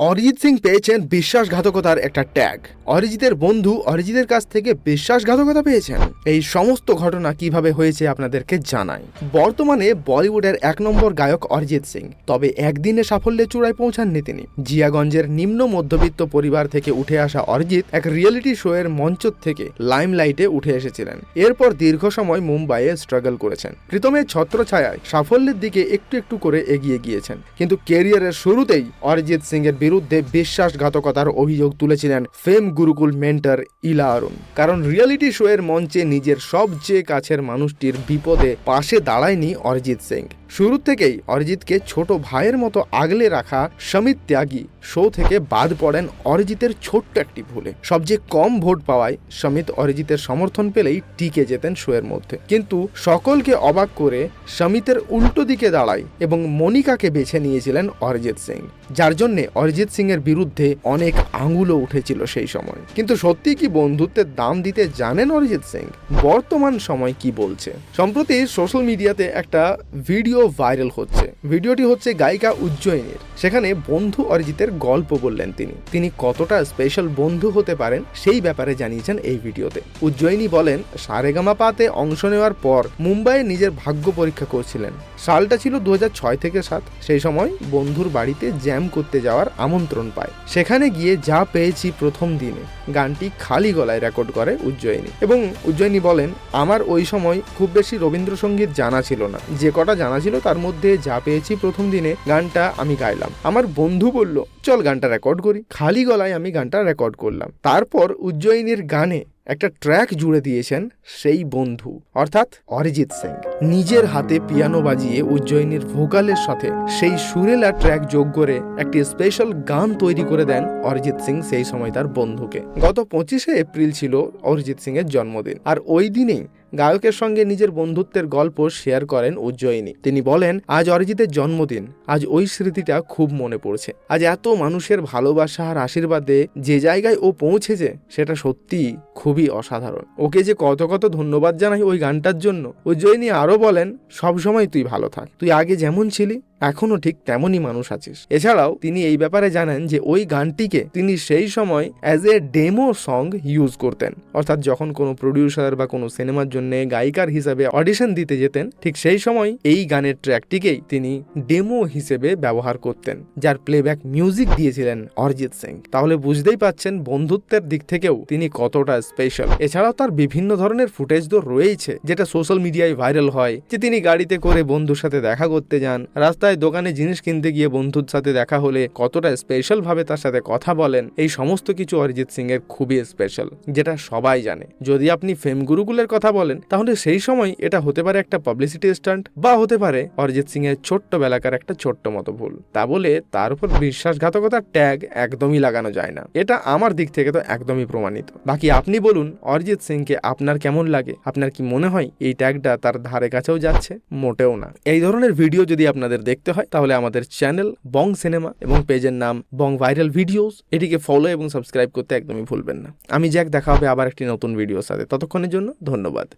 অরিজিৎ সিং পেয়েছেন বিশ্বাসঘাতকতার একটা ট্যাগ। অরিজিতের বন্ধু অরিজিতের কাছ থেকে বিশ্বাসঘাতকতা পেয়েছেন। এই সমস্ত ঘটনা কীভাবে হয়েছে আপনাদেরকে জানাই। বর্তমানে বলিউডের এক নম্বর গায়ক অরিজিৎ সিং, তবে একদিনে সাফল্যে চূড়ায় পৌঁছাননি তিনি। জিয়াগঞ্জের নিম্ন মধ্যবিত্ত পরিবার থেকে উঠে আসা অরিজিৎ এক রিয়েলিটি শো এর মঞ্চ থেকে লাইমলাইটে উঠে এসেছিলেন। এরপর দীর্ঘ সময় মুম্বাইয়ে স্ট্রাগল করেছেন। প্রীতমের ছত্রছায়ায় সাফল্যের দিকে একটু একটু করে এগিয়ে গিয়েছেন। কিন্তু কেরিয়ারের শুরুতেই অরিজিৎ সিং এর বিরুদ্ধে বিশ্বাসঘাতকতার অভিযোগ তুলেছিলেন ফেম গুরুকুল মেন্টার ইলা অরুণ। কারণ রিয়ালিটি শো এর মঞ্চে নিজের সবচেয়ে কাছের মানুষটির বিপদে পাশে দাঁড়ায়নি অরিজিৎ সিং। শুরু থেকেই অরিজিৎকে ছোট ভাইয়ের মতো আগলে রাখা সমিত ত্যাগী শো থেকে বাদ পড়েন অরিজিতের ছোট্ট একটি ভুলে। সবচেয়ে কম ভোট পাওয়ায় সমিত অরিজিতের সমর্থন পেলেই টিকে যেতেন শোয়ের মধ্যে। কিন্তু সকলকে অবাক করে সমিতের উল্টো দিকে দাঁড়ায় এবং মনিকাকে বেছে নিয়েছিলেন অরিজিৎ সিং। যার জন্যে অরিজিৎ সিং এর বিরুদ্ধে অনেক আঙুলও উঠেছিল সেই সময়। কিন্তু সত্যি কি বন্ধুত্বের দাম দিতে জানেন অরিজিৎ সিং? বর্তমান সময় কি বলছে? সম্প্রতি সোশ্যাল মিডিয়াতে একটা ভিডিও ভাইরাল হচ্ছে। ভিডিওটি হচ্ছে গায়িকা উজ্জয়িনীর। সেখানে বন্ধু অরিজিতের গল্প বললেন তিনি। তিনি কতটা স্পেশাল বন্ধু হতে পারেন সেই ব্যাপারে জানিয়েছেন এই ভিডিওতে। উজ্জয়িনী বলেন সারেগামা পাতে অংশ নেওয়ার পর মুম্বাইয়ে নিজের ভাগ্য পরীক্ষা করছিলেন। সালটা ছিল দু থেকে সাত। সেই সময় বন্ধুর বাড়িতে জ্যাম করতে যাওয়ার আমন্ত্রণ পায়। সেখানে গিয়ে যা পেয়েছি প্রথম দিনে, গানটি খালি গলায় রেকর্ড করে উজ্জয়িনী। এবং উজ্জয়িনী বলেন, আমার ওই সময় খুব বেশি রবীন্দ্রসঙ্গীত জানা ছিল না। যে কটা জানা ছিল তার মধ্যে যা পেয়েছি প্রথম দিনে গানটা আমি গাইলাম। আমার বন্ধু বলল, চল গানটা রেকর্ড করি। খালি গলায় আমি গানটা রেকর্ড করলাম। তারপর উজ্জয়িনীর গানে একটা ট্র্যাক জুড়ে দিয়েছেন সেই বন্ধু, অর্থাৎ অরিজিৎ সিং। নিজের হাতে পিয়ানো বাজিয়ে উজ্জয়িনীর ভোকালের সাথে সেই সুরেলা ট্র্যাক যোগ করে একটি স্পেশাল গান তৈরি করে দেন অরিজিৎ সিং সেই সময় তার বন্ধুকে। গত পঁচিশে এপ্রিল ছিল অরিজিৎ সিং এর জন্মদিন, আর ওই দিনেই গায়কের সঙ্গে নিজের বন্ধুত্বের গল্প শেয়ার করেন উজ্জয়িনী। তিনি বলেন, আজ অরিজিতের জন্মদিন। আজ ওই স্মৃতিটা খুব মনে পড়ছে। আজ এত মানুষের ভালোবাসা আর আশীর্বাদে যে জায়গায় ও পৌঁছেছে, সেটা সত্যি খুবই অসাধারণ। ওকে যে কত কত ধন্যবাদ জানাই ওই গানটার জন্য, উজ্জয়িনী আরও বলেন, সবসময় তুই ভালো থাক। তুই আগে যেমন ছিলি এখনও ঠিক তেমনই মানুষ আছিস। এছাড়াও তিনি এই ব্যাপারে জানেন যে ওই গানটিকে তিনি সেই সময় as a demo song use করতেন। অর্থাৎ যখন কোনো প্রডিউসার বা কোনো সিনেমার জন্য গায়িকার হিসাবে অডিশন দিতে যেতেন, ঠিক সেই সময় এই গানের ট্র্যাকটিকেই তিনি ডেমো হিসেবে ব্যবহার করতেন, যার প্লেব্যাক মিউজিক দিয়েছিলেন অরিজিৎ সিং। তাহলে বুঝতেই পাচ্ছেন বন্ধুত্বের দিক থেকেও তিনি কতটা স্পেশাল এছাড়াও তার বিভিন্ন ধরনের ফুটেজ তো রয়েছে যেটা সোশ্যাল মিডিয়ায় ভাইরাল হয়, যে তিনি গাড়িতে করে বন্ধুর সাথে দেখা করতে যান, রাস্তায় দোকানে জিনিস কিনতে গিয়ে বন্ধুর সাথে দেখা হলে কতটা স্পেশাল ভাবে তার সাথে কথা বলেন, এই সমস্ত কিছু অরিজিৎ সিং এর খুবই স্পেশাল যেটা সবাই জানে। যদি আপনি ফেম গুরুকুলের কথা বলেন, তাহলে সেই সময় এটা হতে পারে একটা পাবলিসিটি স্টান্ট বা হতে পারে অরিজিৎ সিং এর ছোট্ট বেলাকার একটা ছোট্ট মতো ভুল। তা বলে তার উপর বিশ্বাসঘাতকতার ট্যাগ একদমই লাগানো যায় না। এটা আমার দিক থেকে তো একদমই প্রমাণিত। বাকি আপনি বলুন, অরিজিৎ সিংকে আপনার কেমন লাগে? আপনার কি মনে হয় এই ট্যাগটা তার ধারে কাছেও যাচ্ছে? মোটেও না। এই ধরনের ভিডিও যদি আপনাদের দেখতে হয়, তাহলে আমাদের চ্যানেল বং সিনেমা এবং পেজের নাম বং ভাইরাল ভিডিওস, এটিকে ফলো এবং সাবস্ক্রাইব করতে একদমই ভুলবেন না। আমি জ্যাক দেখা হবে আবার একটি নতুন ভিডিওর সাথে। ততক্ষণের জন্য ধন্যবাদ।